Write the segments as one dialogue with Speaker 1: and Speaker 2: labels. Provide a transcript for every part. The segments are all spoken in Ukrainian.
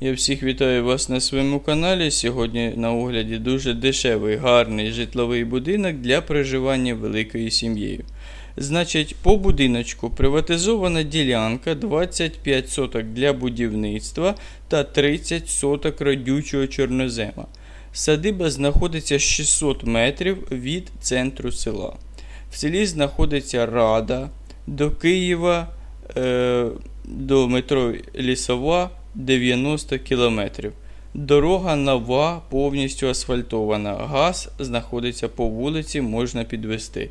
Speaker 1: Я всіх вітаю вас на своєму каналі. Сьогодні на огляді дуже дешевий, гарний житловий будинок для проживання великою сім'єю. Значить, по будиночку приватизована ділянка 25 соток для будівництва та 30 соток родючого чорнозема. Садиба знаходиться 600 метрів від центру села. В селі знаходиться Рада до Києва е, до метро Лісова 90 кілометрів. Дорога нова, повністю асфальтована. Газ знаходиться по вулиці, можна підвести.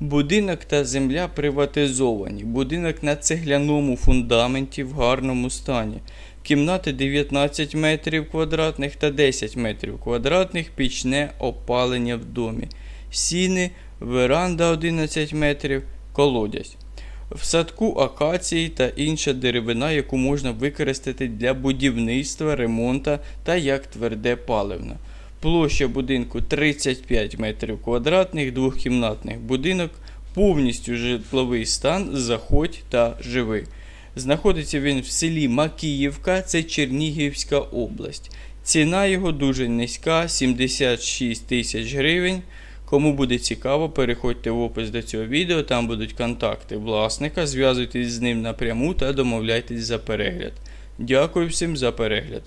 Speaker 1: Будинок та земля приватизовані. Будинок на цегляному фундаменті в гарному стані. Кімнати 19 метрів квадратних та 10 метрів квадратних, пічне опалення в домі. Сіни, веранда 11 метрів, колодязь. В садку акації та інша деревина, яку можна використати для будівництва, ремонту та як тверде паливно. Площа будинку 35 метрів квадратних, двохкімнатних будинок, повністю житловий стан, заходь та живи. Знаходиться він в селі Макіївка, це Чернігівська область. Ціна його дуже низька 76 тисяч гривень. Кому буде цікаво, переходьте в опис до цього відео, там будуть контакти власника, зв'язуйтесь з ним напряму та домовляйтесь за перегляд. Дякую всім за перегляд.